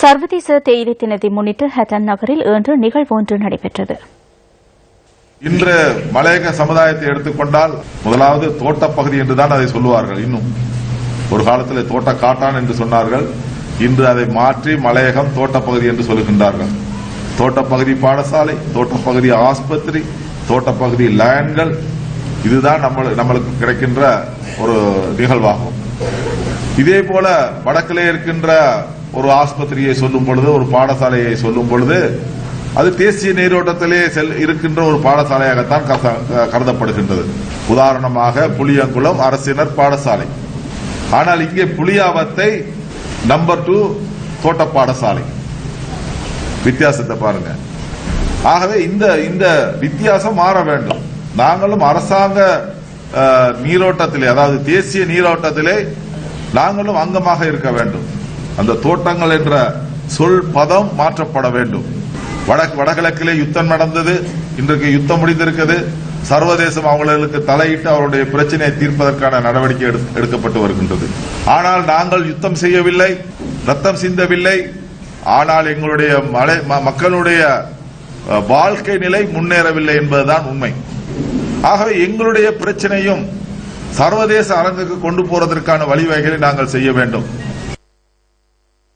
சர்வதேச தேயிலை தினத்தை முன்னிட்டு ஹெட்டன் நகரில் இன்று நிகழ்வு ஒன்று நடைபெற்றது. இன்று மலையக சமுதாயத்தை எடுத்துக்கொண்டால் முதலாவது தோட்டப்பகுதி என்றுதான் அதை சொல்லுவார்கள். இன்னும் ஒரு காலத்தில் தோட்ட காட்டான் என்று சொன்னார்கள். இன்று அதை மாற்றி மலையகம் தோட்டப்பகுதி என்று சொல்லுகின்றார்கள். தோட்டப்பகுதி பாடசாலை தோட்டப்பகுதி ஆஸ்பத்திரி தோட்டப்பகுதி லேண்ட்கள் இதுதான் நம்ம நம்மளுக்கு கிடைக்கின்ற ஒரு நிகழ்வாகும். இதே போல வடக்கிலே இருக்கின்ற ஒரு ஆஸ்பத்திரியை சொல்லும் பொழுது ஒரு பாடசாலையை சொல்லும் பொழுது அது தேசிய நீரோட்டத்திலே செல் இருக்கின்ற ஒரு பாடசாலையாகத்தான் கருதப்படுகின்றது. உதாரணமாக புளியங்குளம் அரசினர் பாடசாலை. ஆனால் இங்கே புளியாவத்தை நம்பர் டூ தோட்ட பாடசாலை வித்தியாசத்தை பாருங்க. ஆகவே இந்த இந்த வித்தியாசம் மாற வேண்டும். நாங்களும் அரசாங்க நீரோட்டத்திலே அதாவது தேசிய நீரோட்டத்திலே நாங்களும் அங்கமாக இருக்க வேண்டும். அந்த தோட்டங்கள் என்ற சொல் பதம் மாற்றப்பட வேண்டும். வடக்கு வடகிழக்கிலே யுத்தம் நடந்தது. இன்றைக்கு யுத்தம் முடிந்திருக்கிறது சர்வதேசம் அவர்களுக்கு தலையிட்டு அவருடைய பிரச்சனையை தீர்ப்பதற்கான நடவடிக்கை எடு- எடுக்கப்பட்டு வருகின்றது. ஆனால் நாங்கள் யுத்தம் செய்யவில்லை ரத்தம் சிந்தவில்லை. ஆனால் எங்களுடைய மலை ம- மக்களுடைய வாழ்க்கை நிலை முன்னேறவில்லை என்பதுதான் உண்மை. ஆகவே எங்களுடைய பிரச்சனையும் சர்வதேச அரங்குக்கு கொண்டு போறதற்கான வழிவகைகளை நாங்கள் செய்ய வேண்டும்.